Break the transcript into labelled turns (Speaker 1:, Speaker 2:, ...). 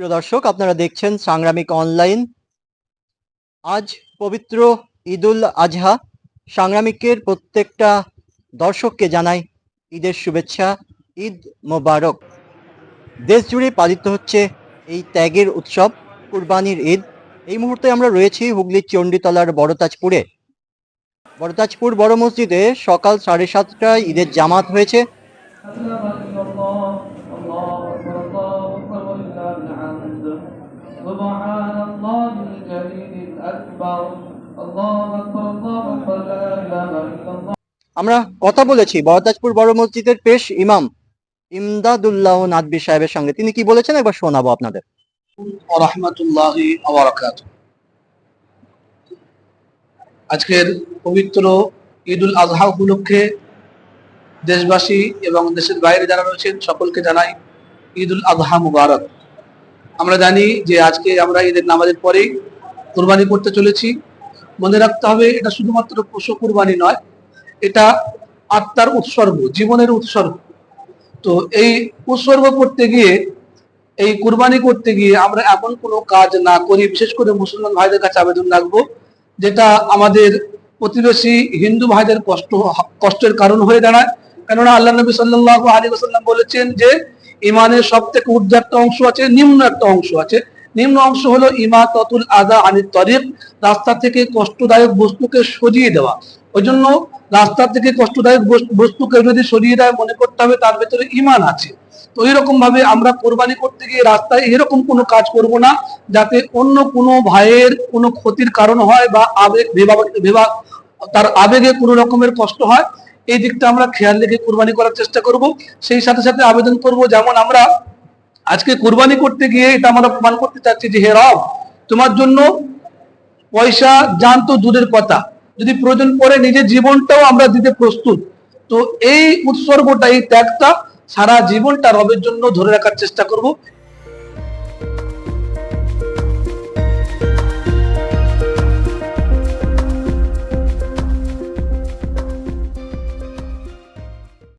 Speaker 1: প্রিয় দর্শক, আপনারা দেখছেন সাংগ্রামিক অনলাইন। আজ পবিত্র ঈদুল আজহা। সাংগ্রামিকের প্রত্যেকটা দর্শককে জানাই ঈদের শুভেচ্ছা, ঈদ মোবারক। দেশ জুড়ে পালিত হচ্ছে এই ত্যাগের উৎসব, কুরবানির ঈদ। এই মুহূর্তে আমরা রয়েছি হুগলির চণ্ডীতলার বড়তাজপুরে। বড়তাজপুর বড় মসজিদে সকাল সাড়ে সাতটায় ঈদের জামাত হয়েছে।
Speaker 2: سبحان الله الجليل الأكبر الله أكبر الله أكبر لا إله إلا الله
Speaker 1: আমরা কথা বলেছি বড়তাজপুর বড় মসজিদের পেশ ইমাম ইমদাদুল্লাহ নাদবি সাহেবের সঙ্গে তিনি কি বলেছেন একবার শোনাবো আপনাদের
Speaker 3: রহমতুল্লাহি আবরাকাত আজকের পবিত্র ঈদুল আজহা উপলক্ষে দেশবাসী এবং দেশের বাইরে যারা রয়েছেন সকলকে জানাই ঈদুল আজহা মুবারক আমরা জানি যে আজকে আমরা ঈদের নামাজের পরেই কোরবানি করতে চলেছি। মনে রাখতে হবে, এটা শুধুমাত্র পশু কোরবানি নয়, এটা আত্মার উৎসর্গ, জীবনের উৎসর্গ। তো এই উৎসর্গ করতে গিয়ে, এই কুরবানি করতে গিয়ে আমরা এমন কোনো কাজ না করি, বিশেষ করে মুসলমান ভাইদের কাছে আবেদন রাখব, যেটা আমাদের প্রতিবেশী হিন্দু ভাইদের কষ্ট, কষ্টের কারণ হয়ে দাঁড়ায়। কেননা আল্লাহ নবী সাল্লাল্লাহু আলাইহি ওয়াসাল্লাম বলেছেন যে ইমানের সব থেকে ঊর্ধ্ব একটা অংশ আছে নিম্ন একটা অংশ আছে। নিম্ন অংশ হলো ইমাতাতুল আদা আনিত তরিক, রাস্তা থেকে কষ্টদায়ক বস্তুকে সরিয়ে দেওয়া। ওই জন্য রাস্তা থেকে কষ্টদায়ক বস্তুকে যদি সরিয়ে দেয়, মনে করতে হবে তার ভেতরে ইমান আছে। তো এরকম ভাবে আমরা কোরবানি করতে গিয়ে রাস্তায় এরকম কোনো কাজ করব না, যাতে অন্য কোনো ভাইয়ের কোনো ক্ষতির কারণ হয় বা আবেগ ভেবা তার আবেগে কোনো রকমের কষ্ট হয়। এই দিকটা আমরা খেয়াল রেখে কোরবানি করার চেষ্টা করব। সেই সাথে সাথে আবেদন করব যেমন আমরা আজকে কোরবানি করতে গিয়ে এটা আমরা প্রমাণ করতে চাচ্ছি যে, হে রব, তোমার জন্য পয়সা জান তো দূরের কথা। যদি প্রয়োজন পড়ে নিজের জীবনটাও আমরা দিতে প্রস্তুত। তো এই উৎসর্গটা, এই ত্যাগটা সারা জীবনটা রবের জন্য ধরে রাখার চেষ্টা করব।